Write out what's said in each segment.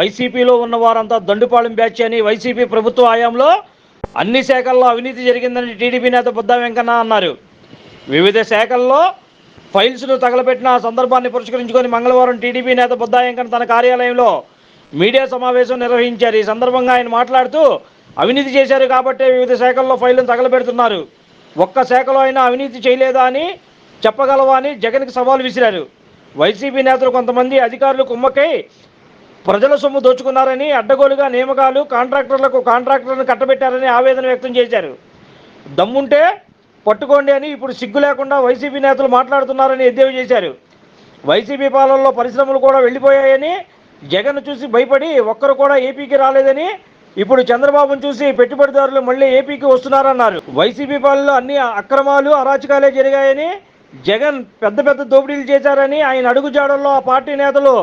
వైసీపీలో ఉన్న వారంతా దండుపాలెం బ్యాచ్ అని వైసీపీ ప్రభుత్వ హయాంలో అన్ని శాఖల్లో అవినీతి జరిగిందని టీడీపీ నేత బుద్ధా వెంకన్న అన్నారు. వివిధ శాఖల్లో ఫైల్స్ను తగలబెట్టిన సందర్భాన్ని పురస్కరించుకొని మంగళవారం టీడీపీ నేత బుద్ధా వెంకన్న తన కార్యాలయంలో మీడియా సమావేశం నిర్వహించారు. ఈ సందర్భంగా ఆయన మాట్లాడుతూ అవినీతి చేశారు కాబట్టే వివిధ శాఖల్లో ఫైళ్ళను తగలబెడుతున్నారు. ఒక్క శాఖలో అయినా అవినీతి చేయలేదా అని చెప్పగలవా అని జగన్కి సవాల్ విసిరారు. వైసీపీ నేతలు కొంతమంది అధికారులు కుమ్మకై ప్రజల సొమ్ము దోచుకున్నారని అడ్డగోలుగా నియామకాలు కాంట్రాక్టర్లకు కాంట్రాక్టర్లను కట్టబెట్టారని ఆవేదన వ్యక్తం చేశారు. దమ్ముంటే పట్టుకోండి అని ఇప్పుడు సిగ్గు లేకుండా వైసీపీ నేతలు మాట్లాడుతున్నారని ఎద్దేవా చేశారు. వైసీపీ పాలనలో పరిశ్రమలు కూడా వెళ్ళిపోయాయని జగన్ చూసి భయపడి ఒక్కరు కూడా ఏపీకి రాలేదని ఇప్పుడు చంద్రబాబును చూసి పెట్టుబడిదారులు మళ్ళీ ఏపీకి వస్తున్నారన్నారు. వైసీపీ పాలనలో అన్ని అక్రమాలు అరాచకాలే జరిగాయని జగన్ పెద్ద పెద్ద దోపిడీలు చేశారని ఆయన అడుగుజాడల్లో ఆ పార్టీ నేతలు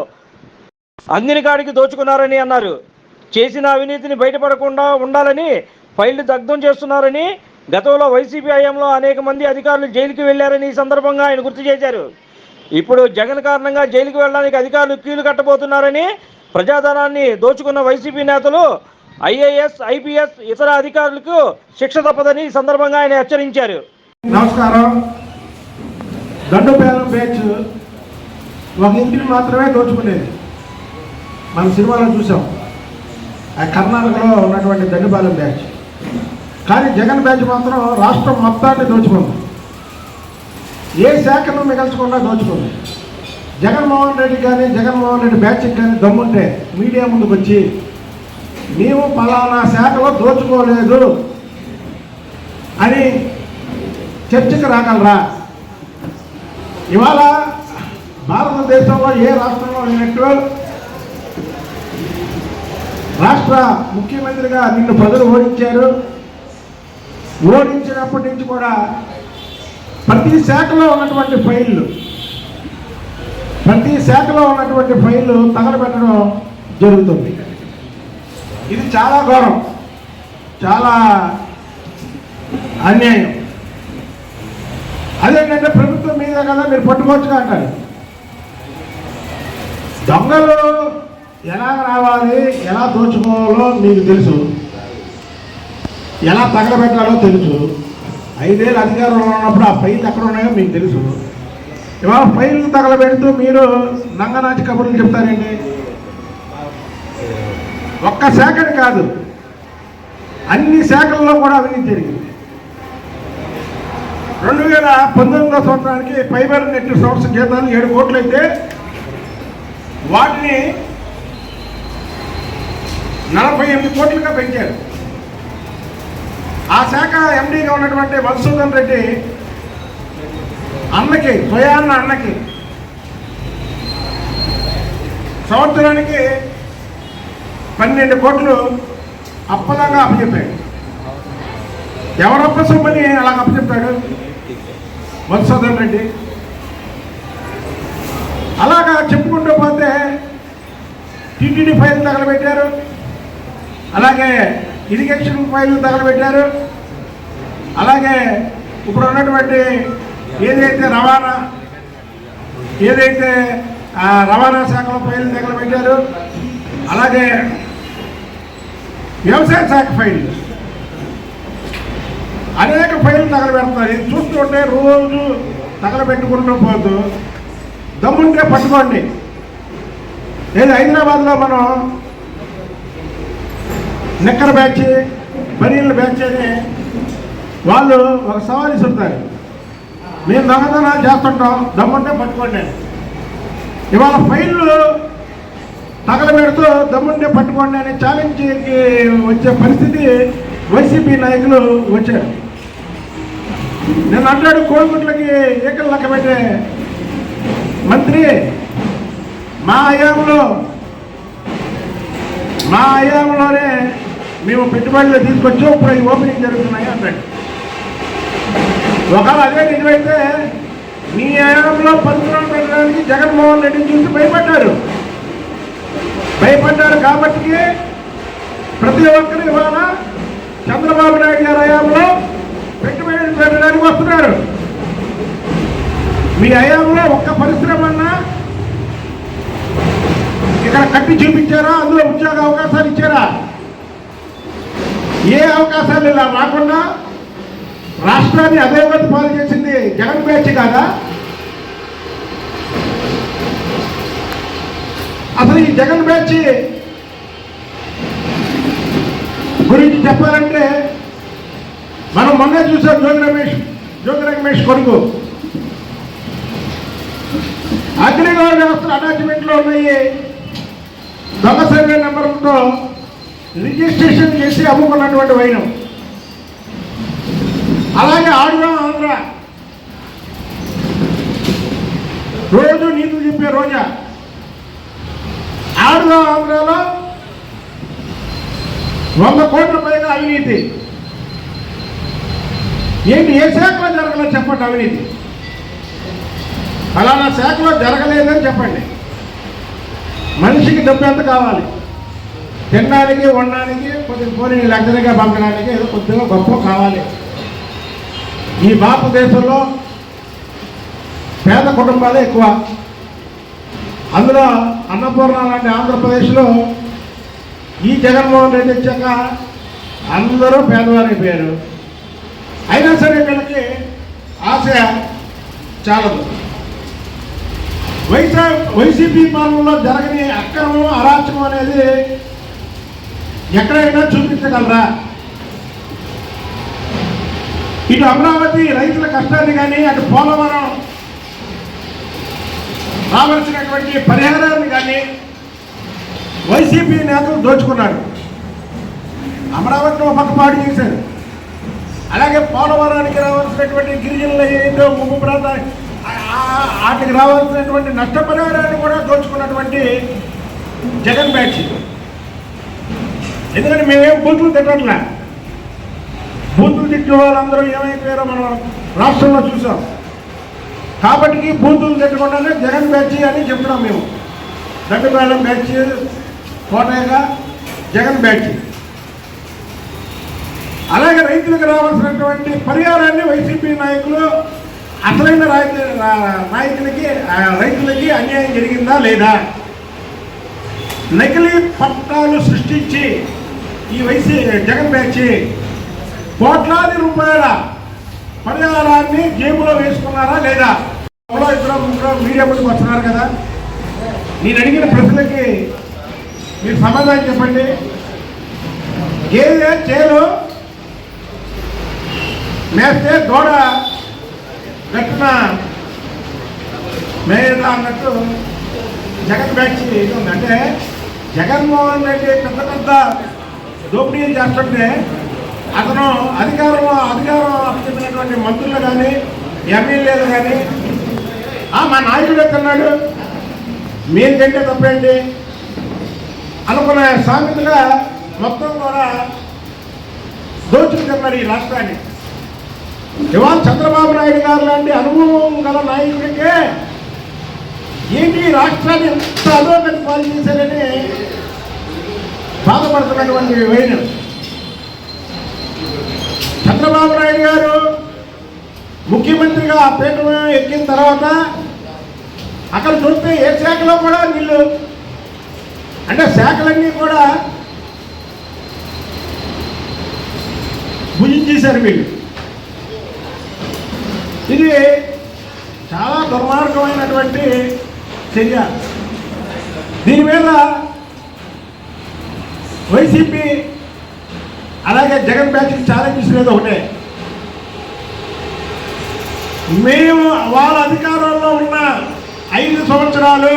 అందిన కాడికి దోచుకున్నారని అన్నారు. చేసిన అవినీతిని బయటపడకుండా ఉండాలని ఫైళ్ళు దగ్ధం చేస్తున్నారని గతంలో వైసీపీ హయాంలో అనేక మంది అధికారులు జైలుకి వెళ్ళారని ఈ సందర్భంగా ఆయన గుర్తు చేశారు. ఇప్పుడు జగన్ కారణంగా జైలుకి వెళ్ళడానికి అధికారులు క్యూలు కట్టబోతున్నారని ప్రజాధనాన్ని దోచుకున్న వైసీపీ నేతలు ఐఏఎస్ ఐపీఎస్ ఇతర అధికారులకు శిక్ష తప్పదని ఈ సందర్భంగా ఆయన హెచ్చరించారు. నమస్కారం. ఒక ఇంటిని మాత్రమే దోచుకునేది. మన సినిమాలో చూసాం. ఆ కర్ణాటకలో ఉన్నటువంటి దండిపాలెం బ్యాచ్. కానీ జగన్ బ్యాచ్ మాత్రం రాష్ట్రం మొత్తాన్ని దోచుకుంది. ఏ శాఖను మిగల్చకుండా దోచుకుంది. జగన్మోహన్ రెడ్డి కానీ జగన్మోహన్ రెడ్డి బ్యాచ్కి కానీ దమ్ముంటే మీడియా ముందుకు వచ్చి మేము పలానా శాఖలో దోచుకోలేదు అని చర్చకు రాగలరా? ఇవాళ భారతదేశంలో ఏ రాష్ట్రంలో లేనట్టు రాష్ట్ర ముఖ్యమంత్రిగా నిన్ను ప్రజలు ఓడించారు. ఓడించినప్పటి నుంచి కూడా ప్రతి శాఖలో ఉన్నటువంటి ఫైళ్ళు ప్రతి శాఖలో ఉన్నటువంటి ఫైళ్ళు తగలబెట్టడం జరుగుతుంది. ఇది చాలా ఘోరం చాలా అన్యాయం. అదేంటంటే ప్రభుత్వం మీద కదా మీరు పట్టుకోవచ్చుగా అంటారు. దొంగలు ఎలా రావాలి ఎలా దోచుకోవాలో మీకు తెలుసు. ఎలా తగలబెట్టాలో తెలుసు. ఐదేళ్ళు అధికారంలో ఉన్నప్పుడు ఆ ఫైల్ ఎక్కడ ఉన్నాయో మీకు తెలుసు. ఇవాళ ఫైల్ని తగలబెడుతూ మీరు నంగనాచి కబుర్లు చెప్తారండి. ఒక్క శాఖని కాదు అన్ని శాఖల్లో కూడా అవినీతి జరిగింది రెండు వేల పంతొమ్మిదో సంవత్సరానికి ఫైబర్ నెట్ సంవత్సరం జీతాలు ఏడు కోట్లు అయితే వాటిని నలభై ఎనిమిది కోట్లుగా పెంచారు. ఆ శాఖ ఎండీగా ఉన్నటువంటి మధుసూదన్ రెడ్డి అన్నకి స్వయాన్న అన్నకి సంవత్సరానికి పన్నెండు కోట్లు అప్పదంగా అప్పచెప్పాడు. ఎవరప్ప సొమ్మని అలాగ అప్పచెప్పాడు? మధుసూదన్ రెడ్డి. అలాగా చెప్పుకుంటూ పోతే టీటీడీ ఫైల్ తగలబెట్టారు. అలాగే ఇరిగేషన్ ఫైల్ తగలబెట్టారు. అలాగే ఇప్పుడు ఉన్నటువంటి ఏదైతే రవాణా ఏదైతే రవాణా శాఖలో ఫైల్ తగలబెట్టారు అలాగే వ్యవసాయ శాఖ ఫైల్. అనేక ఫైల్ తగలబెడతారు ఇది చూస్తుంటే రోజు తగలబెట్టుకుంటూ పోతూ దమ్ముంటే పట్టుకోండి. ఏది హైదరాబాద్లో మనం నిక్కర బ్యాచ్ బనీళ్ళ బ్యాచ్ అని వాళ్ళు ఒక సవాల్ ఇస్తుంటారు. మేము దొంగతనాలు చేస్తుంటాం దమ్ముంటే పట్టుకోండి ఇవాళ ఫైళ్ళు తగలబెడుతూ దమ్ముంటే పట్టుకోండి అని ఛాలెంజ్కి వచ్చే పరిస్థితి వైసీపీ నాయకులు వచ్చారు. నేను అంటాడు కోడిగుడ్లకి ఏకలు లెక్క పెట్టే మంత్రి మా హయాంలో మా హయాంలోనే మేము పెట్టుబడులు తీసుకొచ్చి ఇప్పుడు ఈ ఓపెనింగ్ జరుగుతున్నాయి అన్నాడు. ఒకవేళ అదే నిజమైతే మీ హయాంలో పరిశ్రమ పెట్టడానికి జగన్మోహన్ రెడ్డిని చూసి భయపడ్డారు. భయపడ్డారు కాబట్టి ప్రతి ఒక్కరు ఇవాళ చంద్రబాబు నాయుడు గారి హయాంలో పెట్టుబడులు పెట్టడానికి వస్తున్నారు. మీ హయాంలో ఒక్క పరిశ్రమ అన్నా ఇక్కడ కట్టి చూపించారా? అందులో ఉద్యోగ అవకాశాలు ఇచ్చారా? ఏ అవకాశాలు ఇలా రాకుండా రాష్ట్రాన్ని అధోగతి పాలు చేసింది జగన్ బ్యాచ్ కాదా? అసలు ఈ జగన్ బ్యాచ్ గురించి చెప్పాలంటే మనం మొన్న చూసాం జోగి రమేష్ జోగి రమేష్ కొడుకు. అగ్నిగోళ వ్యవస్థలు అటాచ్మెంట్లో ఉన్నాయి. దొంగ సర్వే నెంబర్తో రిజిస్ట్రేషన్ చేసి అమ్ముకున్నటువంటి వైనం. అలాగే ఆడుగా ఆంధ్ర. రోజు నీతులు చెప్పే రోజా. ఆడుగా ఆంధ్రలో వంద కోట్ల పైగా అవినీతి. ఏంటి ఏ శాఖలో జరగలేదు చెప్పండి అవినీతి. ఫలానా శాఖలో జరగలేదని చెప్పండి. మనిషికి డబ్బు ఎంత కావాలి? తినడానికి ఉండడానికి కొద్దిగా పోనీ లగ్జరీగా పంపడానికి ఏదో కొద్దిగా గొప్ప కావాలి. ఈ భారతదేశంలో పేద కుటుంబాలే ఎక్కువ. అందులో అన్నపూర్ణ లాంటి ఆంధ్రప్రదేశ్లో ఈ జగన్మోహన్ రెడ్డి వచ్చాక అందరూ పేదవారైపోయారు అయినా సరే వీళ్ళకి ఆశ చాలదు. వైసా వైసీపీ పాలనలో జరగని అక్రమం అరాచకం అనేది ఎక్కడైనా చూపించగలరా? ఇటు అమరావతి రైతుల కష్టాన్ని కానీ అటు పోలవరం రావాల్సినటువంటి పరిహారాన్ని కానీ వైసీపీ నేతలు దోచుకున్నాడు అమరావతిని ఒక పక్క పాడు చేశారు. అలాగే పోలవరానికి రావాల్సినటువంటి గిరిజనులు ఏంటో ముప్పు ప్రాంతాలు వాటికి రావాల్సినటువంటి నష్టపరిహారాన్ని కూడా దోచుకున్నటువంటి జగన్ బ్యాచ్. ఎందుకంటే మేమేం బూతులు తిట్టట్లే. బూతులు తిట్టిన వాళ్ళందరూ ఏమైపోయారో మనం రాష్ట్రంలో చూసాం. కాబట్టి బూతులు తిట్టకుండానే జగన్ బ్యాచ్ అని చెప్తున్నాం మేము. దండపేలం బ్యాచ్ కోటయ్యగా జగన్ బ్యాచ్. అలాగే రైతులకు రావాల్సినటువంటి పరిహారాన్ని వైసీపీ నాయకులు అసలైన నాయకులకి రైతులకి అన్యాయం జరిగిందా లేదా? నకిలీ పట్టాలు సృష్టించి ఈ వైసీ జగన్ బ్యాచి. కోట్లాది రూపాయల పరిహారాన్ని జేబులో వేసుకున్నారా లేదా? ఎవరో ఇద్దరు ముగ్గురు మీడియా ముందుకు వస్తున్నారు కదా. నేను అడిగిన ప్రశ్నలకి మీరు సమాధానం చెప్పండి. గేదె చేలు మేస్తే దూడ గట్టున మేయదా అన్నట్టు జగన్ బ్యాచ్ ఇది అంటే జగన్మోహన్ రెడ్డి పెద్ద పెద్ద దోపిడీ చేస్తుంటే అతను అధికారం అధికారం అప్పచెప్పినటువంటి మంత్రులు కానీ ఎమ్మెల్యేలు కానీ "ఆ, మా నాయకుడు ఎక్కడున్నాడు మీరు తింటే తప్పేంటి? అనుకునే సామెతగా మొత్తం కూడా దోచుకున్నారు ఈ రాష్ట్రాన్ని. ఇవాళ చంద్రబాబు నాయుడు గారు లాంటి అనుభవం గల నాయకుడికే ఏంటి రాష్ట్రాన్ని ఎంత అధోగతి పాలు చేశారని బాధపడుతున్నటువంటి వైన చంద్రబాబు నాయుడు గారు ముఖ్యమంత్రిగా ఆ పీఠ ఎక్కిన తర్వాత అక్కడ చూస్తే ఏ శాఖలో కూడా వీళ్ళు అంటే శాఖలన్నీ కూడా భుజించేశారు వీళ్ళు. ఇది చాలా దుర్మార్గమైనటువంటి చర్య. దీని మీద వైసీపీ అలాగే జగన్ బ్యాచ్కి ఛాలెంజెస్ మీద ఒకటే. మేము వాళ్ళ అధికారంలో ఉన్న ఐదు సంవత్సరాలు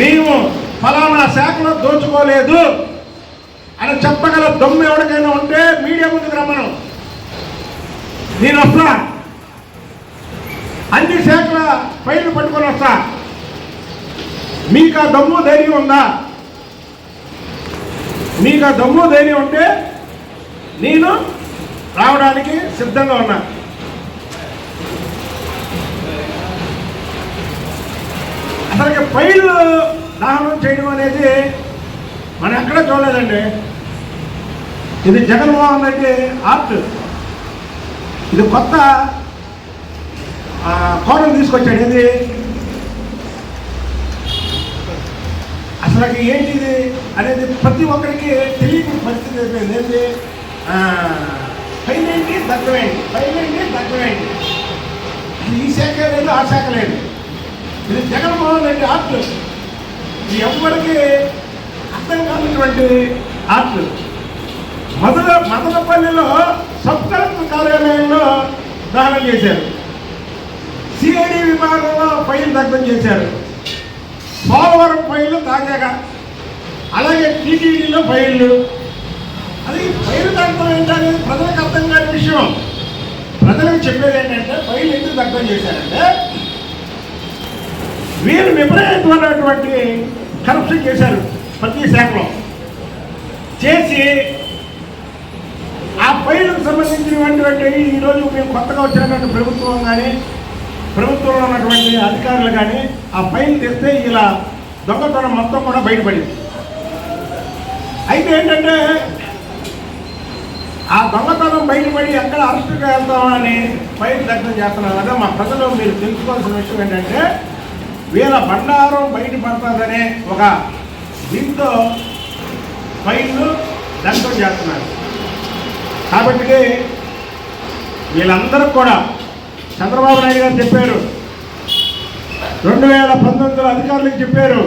మేము ఫలానా శాఖలో దోచుకోలేదు అని చెప్పగల దమ్ము ఎవరికైనా ఉంటే మీడియా ముందుకు రమ్మను. నేను వస్తా. అన్ని శాఖల ఫైళ్ళు పట్టుకొని వస్తా. మీకు ఆ దమ్ము ధైర్యం ఉందా? మీకు ఆ దమ్ము ధైర్యం ఉంటే నేను రావడానికి సిద్ధంగా ఉన్నా. అసలుకి పైలు దానం చేయడం అనేది మనం ఎక్కడ చూడలేదండి. ఇది జగన్మోహన్ రెడ్డి ఆర్ట్. ఇది కొత్త ఆ, కోణం తీసుకొచ్చాడు. ఇది అసలు ఏంటిది అనేది ప్రతి ఒక్కరికి తెలియని పరిస్థితి అయిపోయింది ఏంటి ఆ, పైన ఏంటి దక్కమేంటి పైన ఏంటి ఇది ఈ శాఖ లేదు ఆ శాఖ లేదు. ఇది జగన్మోహన్ రెడ్డి ఆర్ట్. ఇది ఎవరికి అర్థం కానటువంటి ఆర్ట్. మదన మదనపల్లిలో సబ్ కలెక్టర్ కార్యాలయంలో దానం చేశారు. సిఐడి విభాగంలో ఫైల్ దగ్ధం చేశారు. పోలవరం ఫైల్ తాజాగా అలాగే టీటీడీలో ఫైళ్ళు. అది ఫైల్ దగ్ధం ఏంటనేది ప్రజలకు అర్థం కాని విషయం. ప్రజలకు చెప్పేది ఏంటంటే ఫైల్ ఎందుకు దగ్ధం చేశారంటే వీరు విపరీతమైనటువంటి కరప్షన్ చేశారు ప్రతి శాఖలో. చేసి ఆ ఫైళ్ళకు సంబంధించినటువంటి ఈరోజు మేము కొత్తగా వచ్చినటువంటి ప్రభుత్వం కానీ ప్రభుత్వంలో ఉన్నటువంటి అధికారులు కానీ ఆ ఫైల్ తెస్తే ఇలా దొంగతనం మొత్తం కూడా బయటపడింది. అయితే ఏంటంటే ఆ దొంగతనం బయటపడి ఎక్కడ అరెస్టుగా వెళ్తామని ఫైల్ దగ్ధం చేస్తున్నారు. కదా మా ప్రజలు మీరు తెలుసుకోవాల్సిన విషయం ఏంటంటే వీళ్ళ బండారం బయటపడుతుందనే ఒక దీంతో ఫైళ్ళు దగ్ధం చేస్తున్నారు. కాబట్టి వీళ్ళందరూ కూడా చంద్రబాబు నాయుడు గారు చెప్పారు రెండు వేల పంతొమ్మిదిలో అధికారులకు చెప్పారు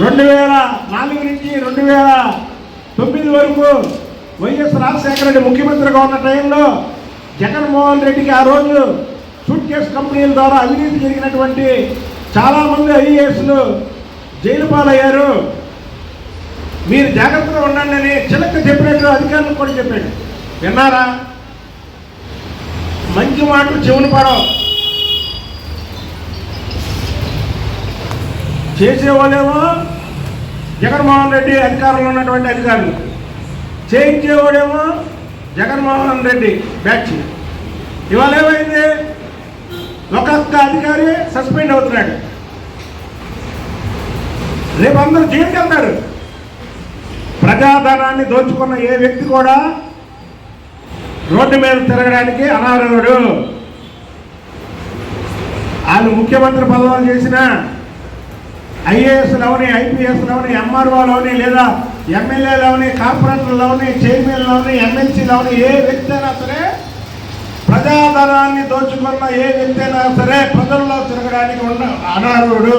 రెండు వేల నాలుగు నుంచి రెండు వేల తొమ్మిది వరకు వైఎస్ రాజశేఖర రెడ్డి ముఖ్యమంత్రిగా ఉన్న టైంలో జగన్మోహన్ రెడ్డికి ఆ రోజు సూట్ కేసు కంపెనీల ద్వారా అవినీతి జరిగినటువంటి చాలామంది ఐఏఎస్లు జైలు పాలయ్యారు. మీరు జాగ్రత్తగా ఉండండి అని చిలక చెప్పినట్టు అధికారులకు కూడా చెప్పాడు. విన్నారా? మంచి మాటలు చెవులు పడవు. చేసేవాళ్ళేమో జగన్మోహన్ రెడ్డి అధికారంలో ఉన్నటువంటి అధికారులు. చేయించేవాడేమో జగన్మోహన్ రెడ్డి బ్యాచ్. ఇవాళ ఏమైంది? ఒక్కొక్క అధికారి సస్పెండ్ అవుతున్నాడు. రేపు అందరూ జైలుకి వెళ్తారు. ప్రజాధనాన్ని దోచుకున్న ఏ వ్యక్తి కూడా రోడ్డు మీద తిరగడానికి అనర్హుడు. వాళ్ళు ముఖ్యమంత్రి పదవులు చేసిన ఐఏఎస్లవని ఐపీఎస్లవని ఎంఆర్ఓలవని లేదా ఎమ్మెల్యేలవని కార్పొరేటర్లవని చైర్మన్లవని ఎమ్మెల్సీలవని ఏ వ్యక్తి అయినా సరే ప్రజాధనాన్ని దోచుకున్న ఏ వ్యక్తి అయినా సరే ప్రజల్లో తిరగడానికి ఉన్న అనర్హుడు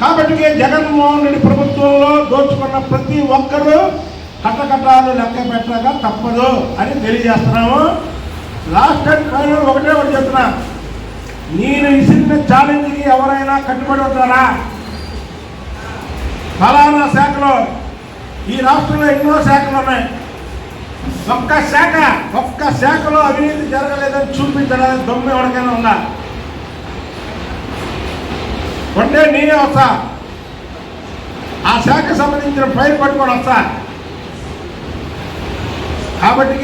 కాబట్టి జగన్మోహన్ రెడ్డి ప్రభుత్వంలో దోచుకున్న ప్రతి ఒక్కరూ కట్టకట్టాలు లెక్క పెట్టక తప్పదు అని తెలియజేస్తున్నాము. లాస్ట్ అండ్ ఫైనల్ ఒకటే ఒకటి చెప్తున్నా. నేను ఇసిన ఛాలెంజ్కి ఎవరైనా కట్టుబడి ఉంటారా? ఫలానా శాఖలో ఈ రాష్ట్రంలో ఎన్నో శాఖలు ఉన్నాయి. ఒక్క శాఖ ఒక్క శాఖలో అవినీతి జరగలేదని చూపించడానికి దొమ్మి ఎవరికైనా ఉందా? ఉంటే నేనే వస్తా. ఆ శాఖకు సంబంధించిన ఫైల్ పట్టుకొని వస్తా. కాబట్టి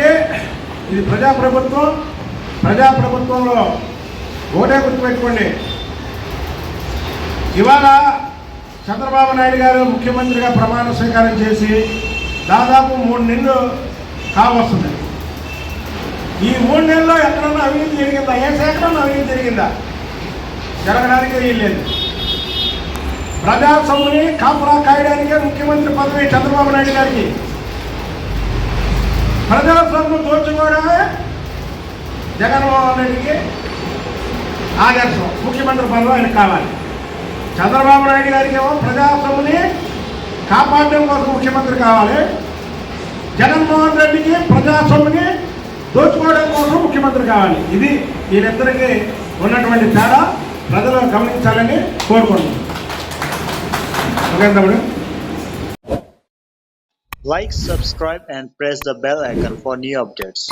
ఇది ప్రజాప్రభుత్వం ప్రజాప్రభుత్వంలో ఒకటే గుర్తుపెట్టుకోండి. ఇవాళ చంద్రబాబు నాయుడు గారు ముఖ్యమంత్రిగా ప్రమాణ స్వీకారం చేసి దాదాపు మూడు నెలలు కావస్తుంది. ఈ మూడు నెలల్లో ఎక్కడన్నా అవినీతి జరిగిందా? ఏ శాఖలో అవినీతి జరిగిందా? జరగడానికి వీల్లేదు ప్రజాసముని సొమ్ముని కాపురా కాయడానికే ముఖ్యమంత్రి పదవి చంద్రబాబు నాయుడు గారికి. ప్రజా దోచుకోవడమే జగన్మోహన్ రెడ్డికి ఆదర్శం. ముఖ్యమంత్రి పదవి ఆయనకు కావాలి. చంద్రబాబు నాయుడు గారికి ఏమో ప్రజాస్వామ్యని కాపాడడం కోసం ముఖ్యమంత్రి కావాలి. జగన్మోహన్ రెడ్డికి ప్రజాస్వామ్యని దోచుకోవడం కోసం ముఖ్యమంత్రి కావాలి. ఇది వీరిద్దరికి ఉన్నటువంటి తేడా. ప్రజలు గమనించాలని కోరుకుంటున్నాను ఓకే తమ్ముడు Like, subscribe, and press the bell icon for new updates.